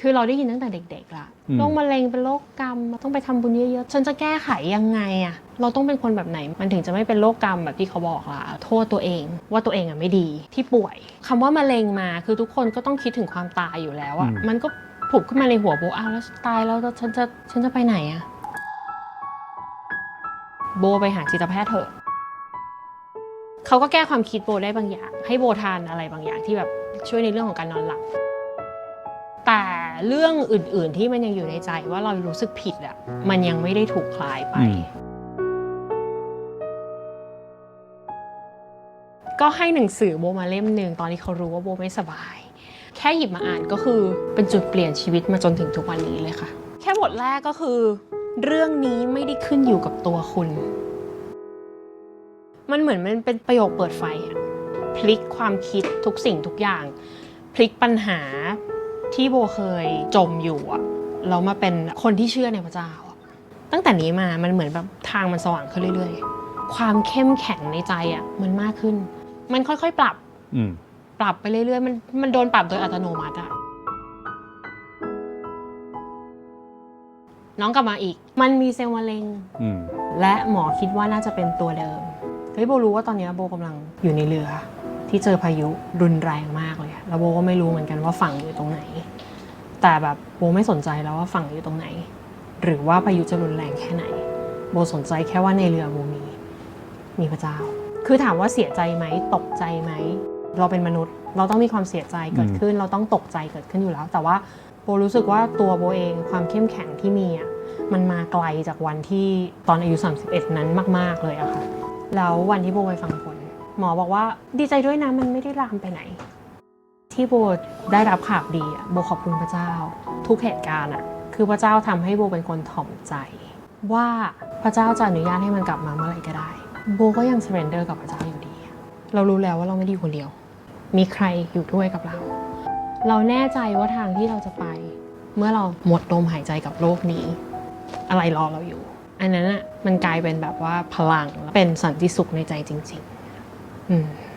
คือเราได้ยินตั้งแต่เด็กๆละอืมโรคมะเร็งเป็นโรคกรรมต้องไปทำบุญเยอะๆ ฉันจะแก้ไขยังไงอะเราต้องเป็นคนแบบไหน มันถึงจะไม่เป็นโรคกรรมแบบที่เขาบอกล่ะ โทษตัวเองว่าตัวเองอะไม่ดีที่ป่วยคำว่ามะเร็งมาคือทุกคนก็ต้องคิดถึงความตายอยู่แล้วอะอืมมันก็ผุบขึ้นมาในหัวโบอ้าวแล้วตายแล้วฉันจะฉันจะไปไหนอะโบไปหาจิตแพทย์เถอะเขาก็แก้ความคิดโบได้บางอย่าง ให้โบทานอะไรบางอย่างที่แบบช่วยในเรื่องของการนอนหลับแต่ เรื่องอื่น ๆ ที่มันยังอยู่ในใจว่าเรารู้สึกผิดอะมันยังไม่ได้ถูกคลายไปอืมก็ให้หนังสือโบมาเล่มหนึ่งตอนที่เขารู้ว่าโบไม่สบาย แค่หยิบมาอ่านก็คือเป็นจุดเปลี่ยนชีวิตมาจนถึงทุกวันนี้เลยค่ะ แค่บทแรกก็คือ เรื่องนี้ไม่ได้ขึ้นอยู่กับตัวคุณ มันเหมือนมันเป็นประโยคเปิดไฟอะพลิกความคิดทุกสิ่งทุกอย่าง พลิกปัญหา ที่โบเคยจมอยู่อะแล้วมาเป็นคนที่เชื่อในพระเจ้าอะตั้งแต่นี้มามันเหมือนแบบทางมันสว่างขึ้นเรื่อยๆ ความเข้มแข็งในใจอะมันมากขึ้น มันค่อยๆปรับอืมปรับไปเรื่อยๆ มันมันโดนปรับโดยอัตโนมัติอะน้องกลับมาอีก มันมีเซลล์มะเร็งอืมและหมอคิดว่าน่าจะเป็นตัวเดิม เฮ้ยโบรู้ว่าตอนนี้โบกำลังอยู่ในเรือ ที่เจอพายุรุนแรงมากเลยอะแล้วโบก็ไม่รู้เหมือนกันว่าฝั่งอยู่ตรงไหน แต่แบบโบไม่สนใจแล้วว่าฝั่งอยู่ตรงไหน หรือว่าพายุจะรุนแรงแค่ไหน โบสนใจแค่ว่าในเรือโบมีมีพระเจ้า คือถามว่าเสียใจไหมตกใจไหม เราเป็นมนุษย์ เราต้องมีความเสียใจเกิดขึ้น เราต้องตกใจเกิดขึ้นอยู่แล้ว แต่ว่าโบรู้สึกว่าตัวโบเองความเข้มแข็งที่มีอะมันมาไกลจากวันที่ตอนอายุ 31 นั้นมาก ๆ เลยอะค่ะ แล้ววันที่โบไปฟังผล หมอบอกว่าดีใจด้วยนะมันไม่ได้ลามไปไหน ที่โบได้รับข่าวดีอะโบขอบคุณพระเจ้า ทุกเหตุการณ์อะคือพระเจ้าทำให้โบเป็นคนถ่อมใจ ว่าพระเจ้าจะอนุญาตให้มันกลับมาเมื่อไหร่ก็ได้ โบก็ยัง surrender กับพระเจ้าอยู่ดี เรารู้แล้วว่าเราไม่ได้คนเดียว มีใครอยู่ด้วยกับเรา เราแน่ใจว่าทางที่เราจะไป เมื่อเราหมดลมหายใจกับโลกนี้ อะไรรอเราอยู่ อันนั้นอะมันกลายเป็นแบบว่าพลังและเป็นสันติสุขในใจจริง ๆ อืม